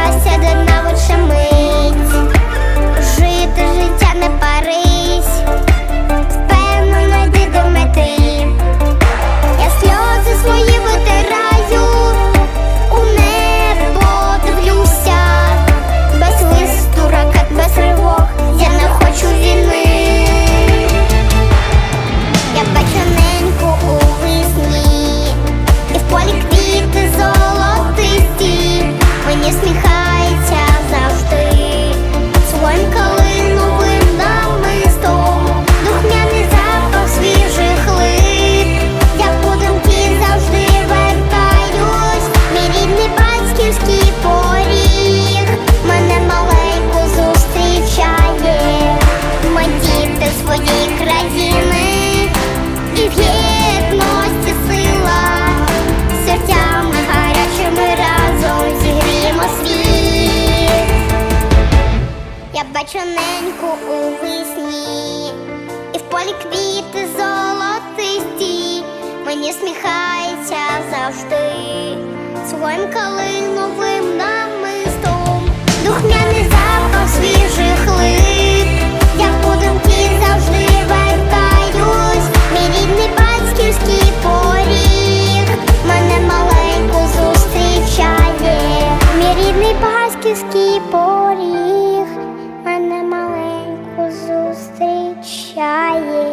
щастя де лише полі квіти золотисті, мені сміхається завжди. Своїм калиновим намистом, духмяний запах свіжих лип, як будинки завжди вертаюсь, мій рідний батьківський поріг, мене маленьку зустрічає, мій рідний батьківський поріг. trying.